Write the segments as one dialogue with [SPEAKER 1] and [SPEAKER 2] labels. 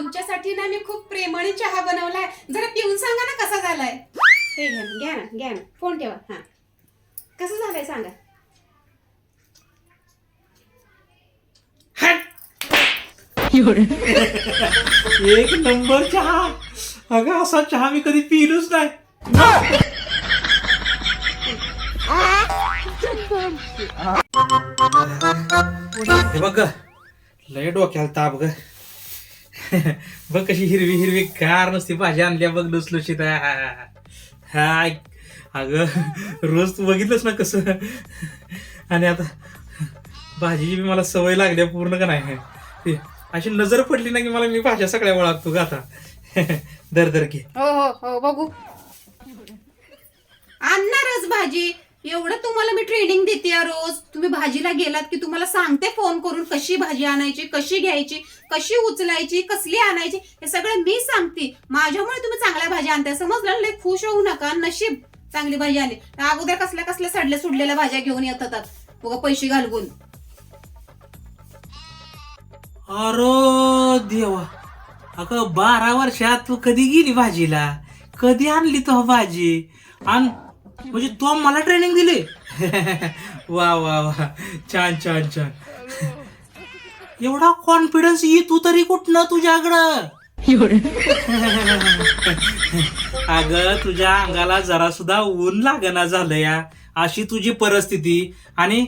[SPEAKER 1] तुमच्यासाठी ना मी खूप प्रेमाने चहा बनवलाय. जरा पिऊन सांगा ना कसा झालाय. हे घ्या ना, घ्या ना घ्या ना. फोन ठेवा. हा. कसं झालंय सांगा.
[SPEAKER 2] एक नंबर चहा. अगं असा चहा मी कधी पिलोच नाही. हे बघ ग, लय डोक्याला ताप ग. बघ कशी हिरवी हिरवी कार नसती भाजी आणल्या बघ लुसलुशीत. हा अगं रोज तू बघितलंस ना कसं? आणि आता भाजीची बी मला सवय लागल्या पूर्ण का नाही. अशी नजर पडली ना की मला मी भाज्या सगळ्या ओळखतो का आता. दर दर घे.
[SPEAKER 1] हो हो हो बघू. आणणारच भाजी. एवढं तुम्हाला मी ट्रेनिंग देते रोज. तुम्ही भाजीला गेलात की तुम्हाला सांगते फोन करून कशी भाजी आणायची कशी घ्यायची कशी उचलायची कसली आणायची हे सगळं मी सांगते. माझ्यामुळे तुम्ही चांगल्या भाज्या आणताय. समजलं? लय खुश होऊ नका. नशीब चांगली भाजी आली अगोदर कसल्या कसल्या सडल्या सुडलेल्या भाज्या घेऊन येतात बघा पैसे घालवून.
[SPEAKER 2] अरे देवा. अगं बारा वर्षात तू कधी गेली भाजीला? कधी आणली तो भाजी? आणि म्हणजे तू मला ट्रेनिंग दिली. वा वा वा. छान छान छान. एवढा कॉन्फिडन्स ये तू तरी कुठनं तुझ्याकडं? अगं तुझ्या अंगाला जरा सुद्धा ऊन लागना झालं या अशी तुझी परिस्थिती. आणि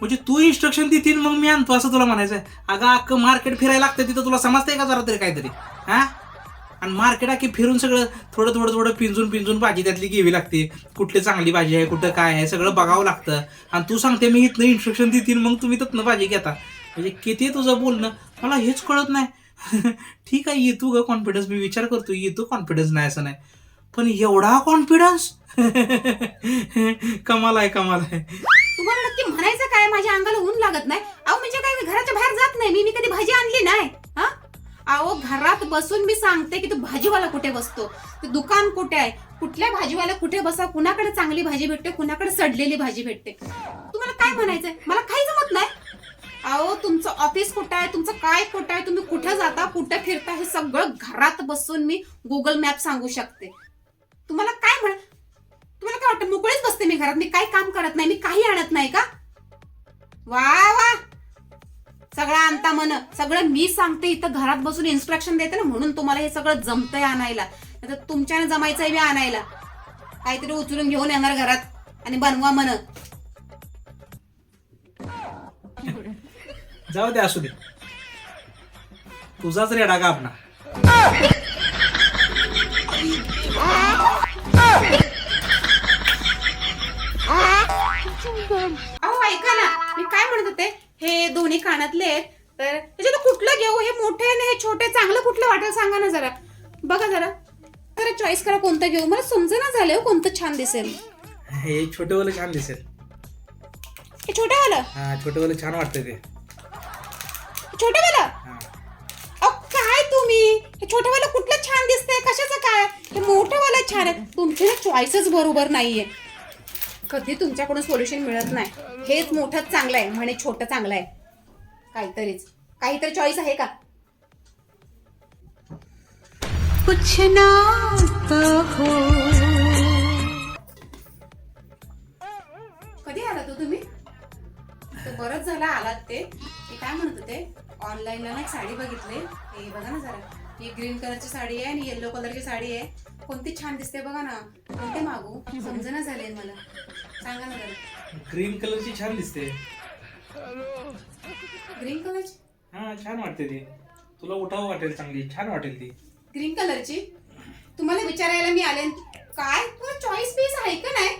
[SPEAKER 2] म्हणजे तू इन्स्ट्रक्शन देतील मग मी आणतो असं तुला म्हणायचं अगं अख्खं मार्केट फिरायला लागतं तिथं तुला समजतंय का जरा तरी काहीतरी? हा? आणि मार्केट अख्खी फिरून सगळं थोडं थोडं थोडं पिंजून पिंजून भाजी त्यातली घ्यावी लागते. कुठली चांगली भाजी आहे कुठं काय आहे सगळं बघावं लागतं. आणि तू सांगते मी इथनं इन्स्ट्रक्शन देतील मग तुम्ही तिथनं भाजी घेता. म्हणजे किती तुझं बोलणं? मला हेच कळत नाही. ठीक आहे येतो ग कॉन्फिडन्स मी विचार करतो येतो कॉन्फिडन्स नाही असं नाही. पण एवढा कॉन्फिडन्स कमाल आहे कमाल आहे.
[SPEAKER 1] तुम्हाला नक्की म्हणायचं काय बसून मी सांगते की तो भाजीवाला कुठे बसतो? ते दुकान कुठे आहे? कुठल्या भाजीवाला कुठे बसा? कुणाकडे चांगली भाजी भेटते? कुणाकडे सडलेली भाजी भेटते? तुम्हाला काय म्हणायचंय? मला काही जमत नाही. अहो तुमचं ऑफिस कुठं आहे? तुमचं काय कुठं आहे? तुम्ही कुठं जाता? कुठं फिरता? हे सगळं घरात बसून मी गुगल मॅप सांगू शकते. तुम्हाला काय म्हण तुम्हाला काय वाटतं? मोकळीच बसते मी घरात. मी काही काम करत नाही. मी काही आणत नाही का? वा वा! सगळं आणता मन सगळं मी सांगते इथं घरात बसून इन्स्ट्रक्शन देते ना म्हणून तुम्हाला हे सगळं जमतंय आणायला. नाहीतर तुमच्याने जमायचंय मी आणायला. काहीतरी उचलून घेऊन येणार घरात आणि बनवा मन.
[SPEAKER 2] जाऊ दे असू दे. तुझाच रेडा का आपला
[SPEAKER 1] अहो ऐका ना मी काय म्हणत होते? हे दोन्ही कानातले आहेत. तर त्याच्यात कुठलं घेऊ? हे मोठे आणि हे छोटे चांगलं कुठलं वाटेल सांगा ना जरा. बघा जरा. जरा चॉईस करा कोणतं घेऊ. मला समजेना झालं हो, कोणतं छान दिसेल.
[SPEAKER 2] हे छोटेवालं छान दिसेल.
[SPEAKER 1] हे छोटंवालं?
[SPEAKER 2] हा छोटेवालं छान वाटतंय ते.
[SPEAKER 1] छोटंवालं?
[SPEAKER 2] हा.
[SPEAKER 1] अहो काय तुम्ही? हे छोटंवालं कुठलं छान दिसतंय? कशाचं काय? हे मोठंवालं छान आहे. तुमची ना चॉईसच बरोबर नाहीये. कधी तुमच्याकडून सोल्युशन मिळत नाही. हेच मोठंच चांगलं आहे म्हणे छोटं चांगलं आहे. काहीतरीच. काहीतरी चॉईस आहे का?
[SPEAKER 3] कुछ ना कहो.
[SPEAKER 1] कधी आला तो तुम्ही? बरंच झालं आलात ते. ते काय म्हणत होते? ऑनलाईनला ना एक साडी बघितली. हे बघा ना जरा. ही ग्रीन कलरची साडी आहे आणि येलो कलरची साडी आहे. कोणती छान दिसते बघा ना. कोणते मागू? समजेना झाले मला. सांगा ना जरा.
[SPEAKER 2] ग्रीन कलरची छान दिसते.
[SPEAKER 1] ग्रीन कलरची
[SPEAKER 2] हा छान वाटते ती. तुला उठावं वाटेल चांगली. छान वाटेल ती.
[SPEAKER 1] ग्रीन कलरची तुम्हाला विचारायला मी आले काय? तुला चॉईस पीस आहे का नाही?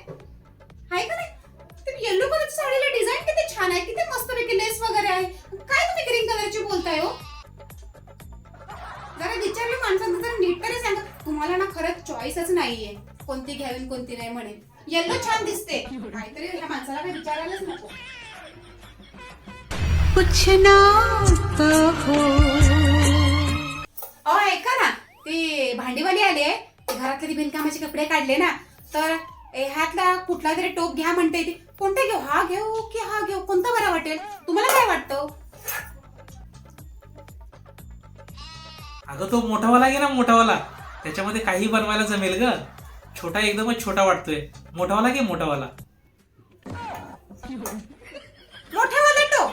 [SPEAKER 1] नाहीये. कोणती घ्यावी कोणती नाही म्हणे येल्लो छान दिसते. काहीतरी ह्या माणसाला काही विचारायलाच नको.
[SPEAKER 3] कुछ ना
[SPEAKER 1] अहो ऐका ना. ती भांडीवाली आली आहे. ती घरातले ती बिनकामाचे कपडे काढले ना. तर ए, ह्यातला कुठला तरी टोप घ्या म्हणते ती. कोणता घेऊ? हा घेऊ की हा घेऊ? कोणता बरा वाटेल? तुम्हाला काय वाटतं?
[SPEAKER 2] अगं तो मोठावाला घे ना मोठावाला? त्याच्यामध्ये काही बनवायला जमेल ग. छोटा एकदमच छोटा वाटतोय. मोठावाला घे मोठावाला?
[SPEAKER 1] मोठेवाले टोप.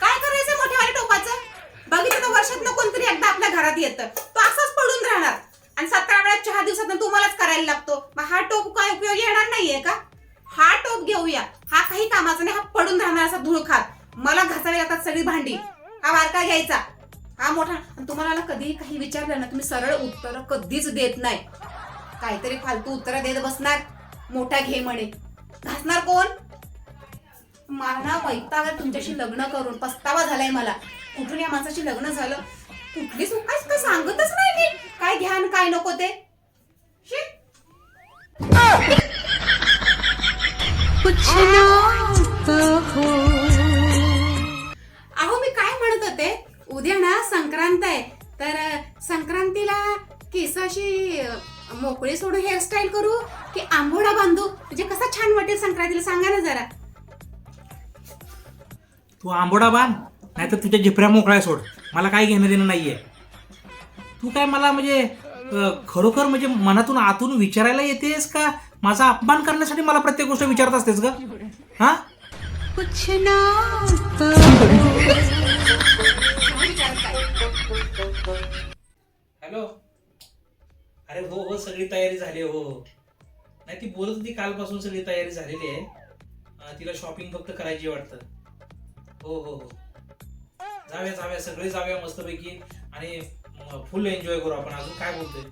[SPEAKER 1] काय करायचं मोठेवाले टोपाचं? बघितलं तर वर्षात कोणतरी एकदा आपल्या घरात येतं. तो असाच पडून राहणार. आणि सतरा वेळा चहा दिवसात तुम्हालाच करायला लागतो. मग हा टोप काय उपयोगी येणार नाहीये का? हा टोप घेऊया. हा काही कामाचा नाही हा पडून राहणार असा धूळ खात. मला घासावी लागतात सगळी भांडी. हा वारका घ्यायचा. हा मोठा. तुम्हाला कधीही काही विचारलं ना तुम्ही सरळ उत्तर कधीच देत नाही. काहीतरी फालतू उत्तर देत बसणार. मोठा घे म्हणे. घासणार कोण? मला ना वैताग तुमच्याशी लग्न करून पस्तावा झालाय मला. कुठून या माणसाशी लग्न झालं? कुठली काय सांगतच नाही मी. काय घ्या काय नको ते. शी.
[SPEAKER 3] कुछ ना
[SPEAKER 1] उद्या ना संक्रांत आहे. तर संक्रांतीला केस अशी अ, मोकळी सोडून हेअरस्टाईल करू की आंबोडा बांधू? म्हणजे कसा छान वाटेल संक्रांतीला सांगा ना जरा.
[SPEAKER 2] तू आंबोडा बांध नाहीतर तुझ्या झिपऱ्या मोकळ्या सोड. मला काही घेणं देणं नाहीये. तू काय मला म्हणजे अं, खरोखर म्हणजे मनातून आतून विचारायला येतेस का? माझा अपमान करण्यासाठी मला प्रत्येक गोष्ट विचारत असतेस ग? हा?
[SPEAKER 3] कुछ ना
[SPEAKER 2] हॅलो? अरे हो हो सगळी तयारी झाली हो, हो नाही ती बोलत होती कालपासून सगळी तयारी झालेली आहे. तिला शॉपिंग फक्त करायची वाटतं. हो हो हो. जाऊया जाऊया सगळे जाऊया मस्तपैकी. आणि फुल एन्जॉय करू आपण. अजून काय बोलतोय?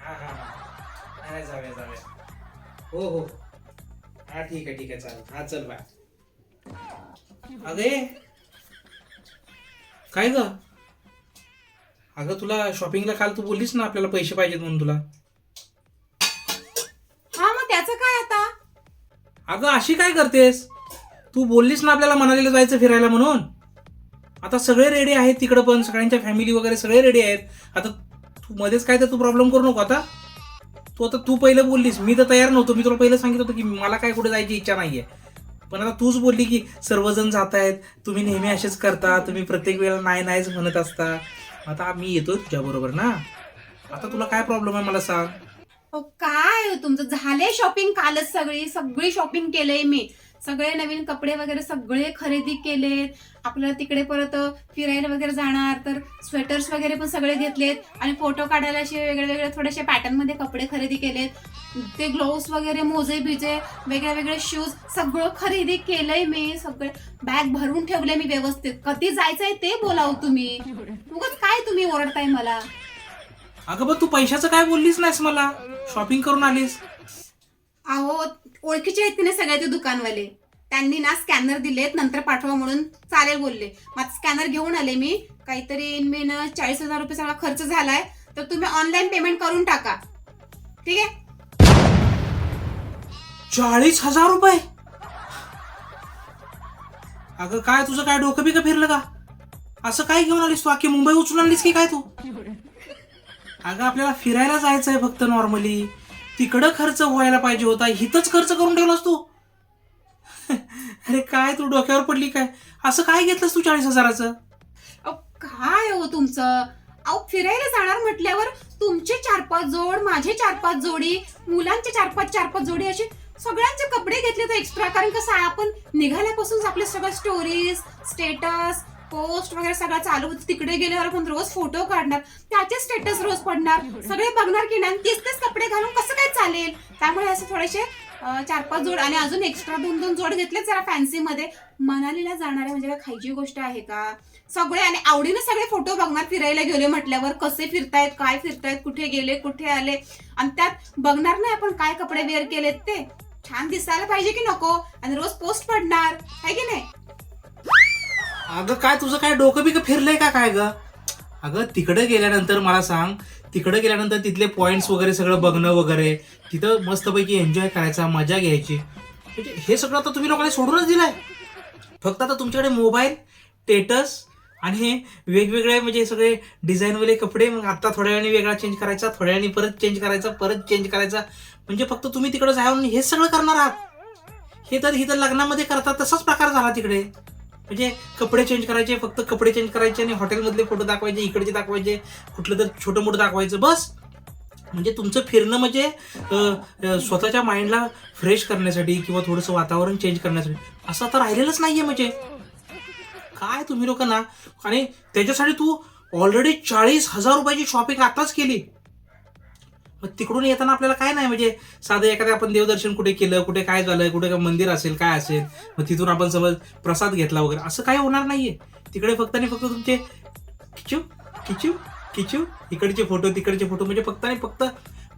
[SPEAKER 2] हा हा हा. नाही, नाही जाऊया जाऊया. हो हो. हा ठीक आहे ठीक आहे चालेल. हा चल बाय अगे. काय ग? अगं तुला शॉपिंगला काल तू बोललीस ना आपल्याला पैसे पाहिजेत म्हणून तुला.
[SPEAKER 1] हा मग त्याचं काय आता?
[SPEAKER 2] अगं अशी काय करतेस? तू बोललीस ना आपल्याला मनालीला जायचं फिरायला म्हणून. आता सगळे रेडी आहेत तिकडं पण सगळ्यांच्या फॅमिली वगैरे सगळे रेडी आहेत. आता तू मध्येच काय तर तू प्रॉब्लेम करू नको आता. तू आता तू पहिलं बोललीस मी तर तयार नव्हतो. मी तुला पहिलं सांगितलं होतं की मला काय कुठे जायची इच्छा नाहीये. पण आता तूच बोलली की सर्वजण जात आहेत तुम्ही नेहमी असेच करता तुम्ही प्रत्येक वेळेला नाही नाहीच म्हणत असता. आता मी येतोय तुझ्याबरोबर ना? आता तुला काय प्रॉब्लेम आहे मला सांग.
[SPEAKER 1] अहो, काय हो तुमचं? झाले शॉपिंग कालच सगळी? सगळी शॉपिंग केलंय मी. सगळे नवीन कपडे वगैरे सगळे खरेदी केलेत. आपल्याला तिकडे परत फिरायला वगैरे जाणार तर स्वेटर्स वगैरे पण सगळे घेतलेत. आणि फोटो काढायला असे वेगळे वेगळे थोडेसे पॅटर्नमध्ये कपडे खरेदी केलेत. ते ग्लोव्स वगैरे मोजे बिजे वेगळे वेगळे शूज सगळं खरेदी केलंय मी. सगळे बॅग भरून ठेवले मी व्यवस्थित. कधी जायचंय ते बोलाव तुम्ही. उगाच काय तुम्ही ओरडताय मला?
[SPEAKER 2] अगं पण तू पैशाचं काय बोललीस नाहीस मला? शॉपिंग करून आलीस.
[SPEAKER 1] अहो ओळखीचे आहेत तिने सगळे ते दुकानवाले? त्यांनी ना स्कॅनर दिलेत नंतर पाठवा म्हणून चालेल बोलले. मग स्कॅनर घेऊन आले मी. काहीतरी मेन चाळीस हजार रुपये सगळा खर्च झालाय. तर तुम्ही ऑनलाईन पेमेंट करून टाका. ठीक आहे?
[SPEAKER 2] चाळीस हजार रुपये? अगं काय तुझं काय डोकं बिकं फिरलं का? असं काय घेऊन आलीस तू? अख्खी मुंबई उचलून आलीस की काय तू? अगं आपल्याला फिरायला जायचंय फक्त नॉर्मली तिकडं खर्च व्हायला पाहिजे होता हिथंच खर्च करून ठेवलास तू अरे काय तू डोक्यावर पडली काय? असं काय घेतलंस तू चाळीस हजाराचं?
[SPEAKER 1] अहो काय हो तुमचं? अहो फिरायला जाणार म्हटल्यावर तुमचे चार पाच जोड माझे चार पाच जोडी मुलांचे चार पाच चार पाच जोडी असे सगळ्यांचे कपडे घेतले तर एक्स्ट्रा कारण कसं आहे आपण निघाल्यापासून आपले सगळं स्टोरीज स्टेटस पोस्ट वगैरे सगळं चालू होतं. तिकडे गेल्यावर आपण रोज फोटो काढणार. त्याचे स्टेटस रोज पडणार. सगळे बघणार की नाही. तेच तेच कपडे घालून कसं काय चालेल? त्यामुळे असं थोडेसे चार पाच जोड आणि अजून एक्स्ट्रा दोन दोन जोड घेतले जरा फॅन्सी मध्ये. मनालीला जाणारे म्हणजे काय खायची गोष्ट आहे का? सगळे आणि आवडीने सगळे फोटो बघणार. फिरायला गेले म्हटल्यावर कसे फिरतायत काय फिरतायत कुठे गेले कुठे आले? आणि त्यात बघणार नाही आपण काय कपडे वेअर केलेत ते. छान दिसायला पाहिजे की नको? आणि रोज पोस्ट पडणार. आहे की नाही?
[SPEAKER 2] अगं काय तुझं काय डोकं बिकं फिरलंय का काय ग? अगं तिकडे गेल्यानंतर मला सांग तिकडे गेल्यानंतर तिथले पॉइंट्स वगैरे सगळं बघणं वगैरे तिथं मस्तपैकी एन्जॉय करायचा मजा घ्यायची. म्हणजे हे सगळं आता तुम्ही लोकांनी सोडूनच दिलंय. फक्त आता तुमच्याकडे मोबाईल स्टेटस आणि हे वेगवेगळे म्हणजे सगळे डिझाईनवाले कपडे मग आता थोड्या वेळाने वेगळा चेंज करायचा थोड्या वेळाने परत चेंज करायचा परत चेंज करायचा. म्हणजे फक्त तुम्ही तिकडे जाऊन हे सगळं करणार आहात. हे तर इथं लग्नामध्ये करतात तसाच प्रकार झाला तिकडे. म्हणजे कपडे चेंज करायचे फक्त कपडे चेंज करायचे आणि हॉटेलमधले फोटो दाखवायचे इकडचे दाखवायचे कुठलं तर छोटं मोठं दाखवायचं बस. म्हणजे तुमचं फिरणं म्हणजे स्वतःच्या माइंडला फ्रेश करण्यासाठी किंवा थोडंसं वातावरण चेंज करण्यासाठी. असं आता राहिलेलंच नाहीये म्हणजे. काय तुम्ही लोक ना आणि त्याच्यासाठी तू ऑलरेडी चाळीस हजार रुपयाची शॉपिंग आताच केली. मग तिकडून येताना आपल्याला काय नाही म्हणजे साधं एखादं आपण देवदर्शन कुठे केलं कुठे काय झालं कुठे काय मंदिर असेल काय असेल मग तिथून आपण समज प्रसाद घेतला वगैरे असं काही होणार नाहीये. तिकडे फक्त आणि फक्त तुमचे किचू किचू किचू इकडचे फोटो तिकडचे फोटो म्हणजे फक्त आणि फक्त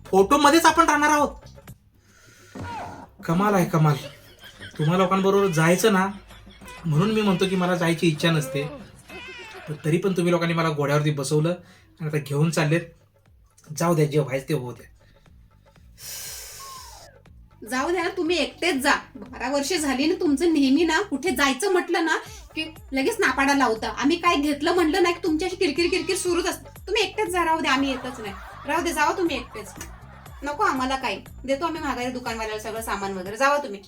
[SPEAKER 2] फोटोमध्येच आपण राहणार आहोत. कमाल आहे कमाल. तुम्हा लोकांबरोबर जायचं ना म्हणून मी म्हणतो की मला जायची इच्छा नसते. तरी पण तुम्ही लोकांनी मला घोड्यावरती बसवलं आणि आता घेऊन चाललेत. जाऊ द्या जे व्हायचं ते होऊ द्या.
[SPEAKER 1] जाऊ द्या तुम्ही एकटेच जा. बारा वर्ष झाली ना तुमचं नेहमी ना कुठे जायचं म्हटलं ना की लगेच नापाडा लावता. आम्ही काय घेतलं म्हटलं ना की तुमच्याशी किरकिर किरकिर सुरूच असत. तुम्ही एकटेच जा राहू द्या आम्ही येतच नाही. राहू दे जावा तुम्ही एकटेच. नको आम्हाला काही. देतो आम्ही मागायला दुकानवाल्याला सगळं सामान वगैरे. जावा तुम्ही.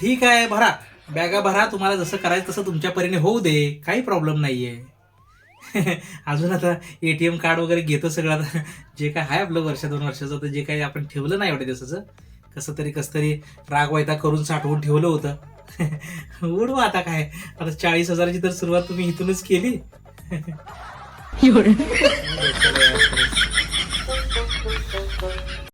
[SPEAKER 2] ठीक आहे भरा. बॅगा भरा तुम्हाला जसं करायचं तसं तुमच्या परीने होऊ दे. काही प्रॉब्लेम नाहीये. अजून आता एटीएम कार्ड वगैरे घेतो सगळं आता. जे काय आहे आपलं वर्ष दोन वर्षाचं तर जे काही आपण ठेवलं नाही एवढ्या दिवसाचं. कसं तरी कसं तरी राग वैता करून साठवून ठेवलं होतं. उडवा आता काय. आता चाळीस हजाराची तर सुरुवात तुम्ही इथूनच केली.